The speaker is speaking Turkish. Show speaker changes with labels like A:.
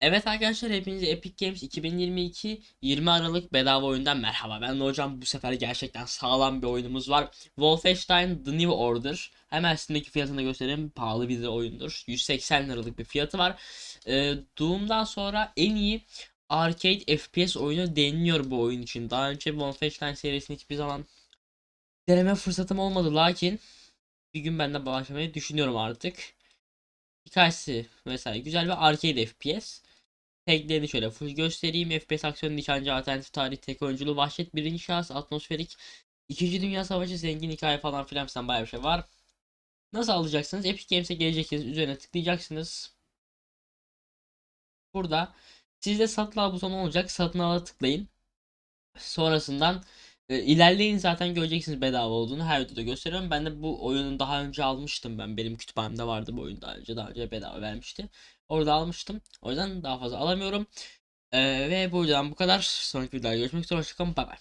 A: Evet arkadaşlar hepinize Epic Games 2022 20 Aralık bedava oyundan merhaba. Ben de hocam bu sefer gerçekten sağlam bir oyunumuz var. Wolfenstein The New Order. Hemen Steam'deki fiyatını göstereyim. Pahalı bir oyundur. 180 liralık bir fiyatı var. Ee, Doom'dan sonra en iyi arcade FPS oyunu deniliyor bu oyun için. Daha önce Wolfenstein serisini hiçbir zaman deneme fırsatım olmadı. Lakin bir gün ben de başlamayı düşünüyorum artık. Hikayesi mesela güzel bir arcade FPS. Teklerini şöyle full göstereyim. FPS aksiyon nişancı alternatif tarih tek oyunculu vahşet birinci şahıs atmosferik İkinci Dünya Savaşı zengin hikaye falan filan filan bayağı bir şey var. Nasıl alacaksınız? Epic Games'e geleceksiniz. Üzerine tıklayacaksınız. Burada sizde satın al butonu olacak. Satın ala tıklayın. Sonrasından e, ilerleyin zaten göreceksiniz bedava olduğunu. Her videoda gösteriyorum. Ben de bu oyunu daha önce almıştım ben. Benim kütüphanemde vardı bu oyun daha önce. Daha önce bedava vermişti. Orada almıştım. O yüzden daha fazla alamıyorum. Ee, ve bu videodan bu kadar. Sonraki videoda görüşmek üzere. Hoşçakalın. Bay bay.